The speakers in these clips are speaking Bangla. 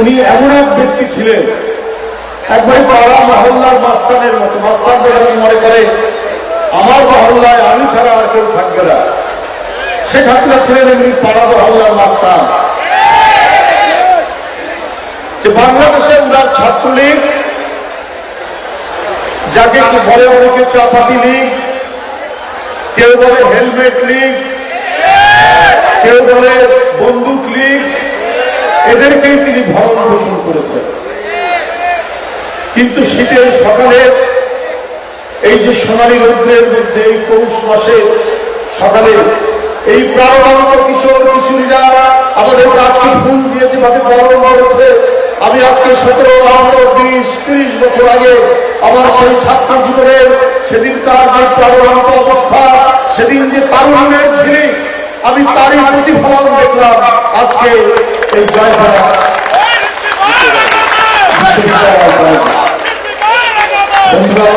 উনি এমন এক ব্যক্তি ছিলেন, একবারে পাড়া মহল্লার মাস্তানের মতো মাস্তান যখন মনে করে, আমার মহল্লায় আমি ছাড়া আর কেউ থাকবে না। শেখ হাসিনা ছিলেন এমনি পাড়া মহল্লার মাস্তান যে বাংলাদেশে উনার ছাত্রলীগ, যাকে কি বলে অনেকে চাপাতি লীগ, কেউ বলে হেলমেট লীগ, কেউ বলে বন্দুক লীগ এদেরকেই তিনি ভরণ পোষণ করেছেন। কিন্তু শীতের সকালে এই যে সোনালী রৌদ্রের মধ্যে এই পৌষ মাসে সকালে এই প্রাণবন্ত কিশোর, কিশোরীরা আমাদের আজকে ফুল দিয়ে যেভাবে বরণ করেছে, আমি আজকে সতেরো, আঠারো, বিশ, ত্রিশ বছর আগে আমার সেই ছাত্র জীবনের সেদিন তার যে প্রাণবন্ত অবস্থা, সেদিন যে তারুণ্যের ছিলি আমি তারই প্রতিফলন দেখলাম। আজকে এই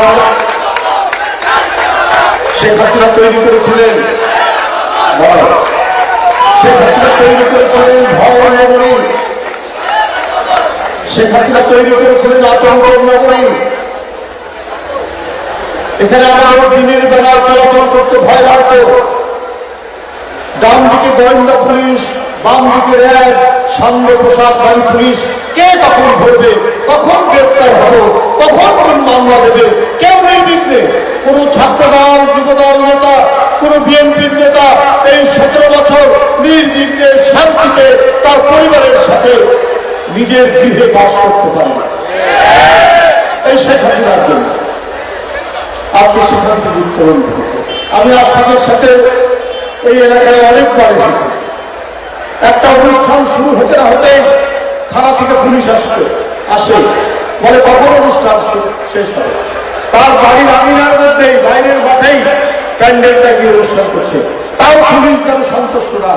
আমার, শেখ হাসিনা তৈরি করেছিলেন। শেখ হাসিনা তৈরি করেছিলেন নগরী। শেখ হাসিনা তৈরি করেছিলেন আতঙ্ক এখানে আমাদের দিনের বেলা চলাচল করতে ভয় লাগতো। ডান দিকে গোয়েন্দা পুলিশ বাম দিকে র্যাব সামনে প্রসাদ বাড়ি পুলিশ। কে কখন ধরবে? কখন গ্রেপ্তার হব? কখন কোন মামলা দেবে? কেউ নেই নির্বিঘ্নে। কোন ছাত্রদল, যুবদল নেতা, কোন বিএনপির নেতা এই সতেরো বছর নির্বিঘ্নে শান্তিতে তার পরিবারের সাথে নিজের গৃহে বাস করতে পারে এই শেখ হাসিনার জন্য। আজকে উত্তোলন করেছে আমি আপনাদের সাথে এই এলাকায় অনেকবার এসেছি একটা অনুষ্ঠান শুরু হতে না হতে থানা থেকে পুলিশ আসছে, আসে। বলে, কখন অনুষ্ঠান শেষ হবে? তার বাড়ির আমিনার মধ্যেই বাইরের মাঠেই প্যান্ডেলটা গিয়ে অনুষ্ঠান করছে। তাও পুলিশ যেন সন্তুষ্ট না।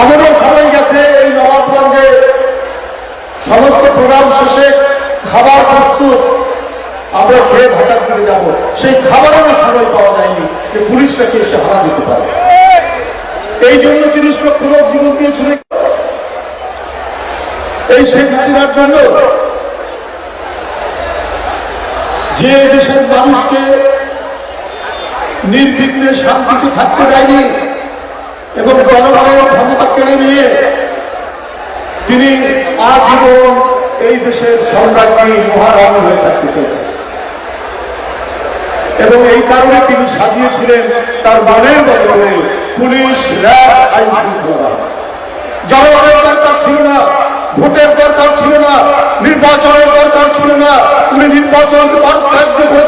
এমনও সবাই গেছে এই নবাবগঞ্জে সমস্ত প্রোগ্রাম শেষে খাবার প্রস্তুত। আমরা খেয়ে ঢাকার দিকে যাব। সেই খাবারেরও সময় পাওয়া যায়নি। যে পুলিশটাকে এসে হারা দিতে পারে। এই জন্য তিরিশ লক্ষ লোক জীবন দিয়েছিল এই শেখ হাসিনার জন্য যে দেশের মানুষকে নির্বিঘ্নে শান্তিতে থাকতে দেয়নি এবং জনগণের ক্ষমতা কেড়ে নিয়ে তিনি আজীবন এই দেশের সম্রাজ্ঞী মহারানী হয়ে থাকতে চেয়েছেন। এবং এই কারণে তিনি সাজিয়েছিলেন তার বানের বদলে পুলিশ, র্যাব, আইন শৃঙ্খলা। জনগণের দরকার ছিল না, ভোটের দরকার ছিল না, নির্বাচনের দরকার ছিল না। উনি নির্বাচন কার্য করেছেন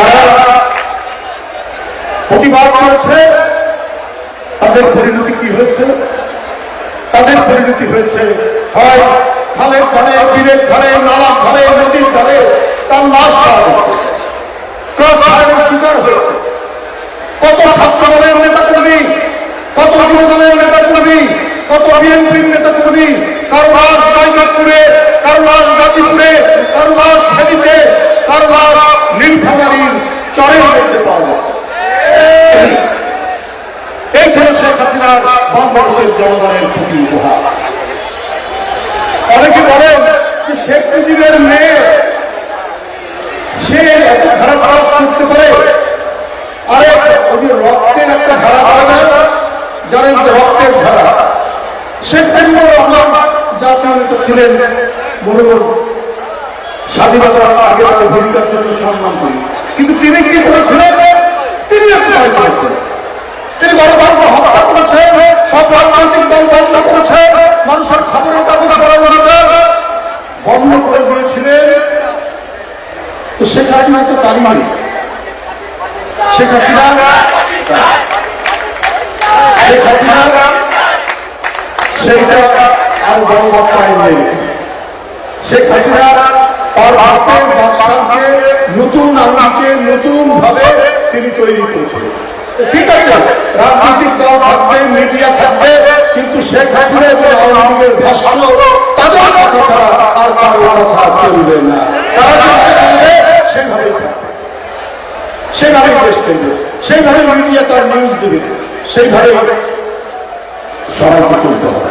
যারা প্রতিবাদ করেছে, তাদের পরিণতি কি হয়েছে? তাদের পরিণতি হয়েছে, হয় খালের ধারে বীরের ধারে, নালার ধারে, নদীর ধারে, তার লাশ পাওয়া শিকার হয়েছে। কত ছাত্র দলের নেতা কর্মী কত যুব দলের নেতা কর্মী কত বিএনপির নেতা কর্মী কারও লাশ গাইঘাটপুরে কারও লাশ গাজীপুরে, কারও লাশ ফেনীতে, কারও লাশ পাওয়া গেছে এই শেখ অনেকে বলেন শেখ মুজিবের মেয়ে, সে এত খারাপ কাজ করতে পারে? আরে ওই রক্তের একটা ধারা না, জানেন তো রক্তের ধারা। শেখ মুজিবুর রহমান জাতীয় নেতা ছিলেন, মনে করুন, স্বাধীনতার আগে ভূমিকার জন্য সম্মান করি। কিন্তু তিনি কি করেছিলেন? তিনি একটা কাজ করেছেন তিনি গণতন্ত্র হত্যা করেছেন, সব রাজনৈতিক দল বন্ধ করেছেন মানুষের খবরের কাগজ পড়ার অধিকার বন্ধ করে দিয়েছিলেন। তো শেখ হাসিনা তো তারই শেখ হাসিনা শেখ হাসিনা, সেইটা আরও বড় গেছে শেখ হাসিনা তার ভারতের বাদশাহকে নতুন আঙ্গিকে নতুন ভাবে তিনি তৈরি করেছিলেন ঠিক আছে রাজনৈতিক দল থাকবে মিডিয়া থাকবে কিন্তু শেখ হাসিনা এবং আওয়ামী লীগের ভাষ্য তাদের কথা ছাড়া আর কারও কথা চলবে না। তারা সেভাবেই সেভাবেই দেশ চলবে। সেইভাবে মিডিয়া তার নিউজ দেবে। সেইভাবে সবাইকে চলতে হবে।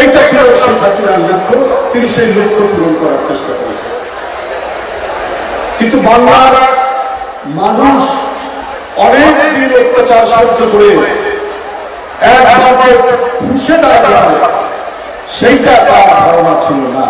এইটা ছিল শেখ হাসিনার লক্ষ্য। তিনি সেই লক্ষ্য পূরণ করার চেষ্টা করেছেন। কিন্তু বাংলার মানুষ অনেক দিন অত্যাচার সহ্য করে এক খুশে দাঁড়াতে সেইটা তার ধারণা ছিল না।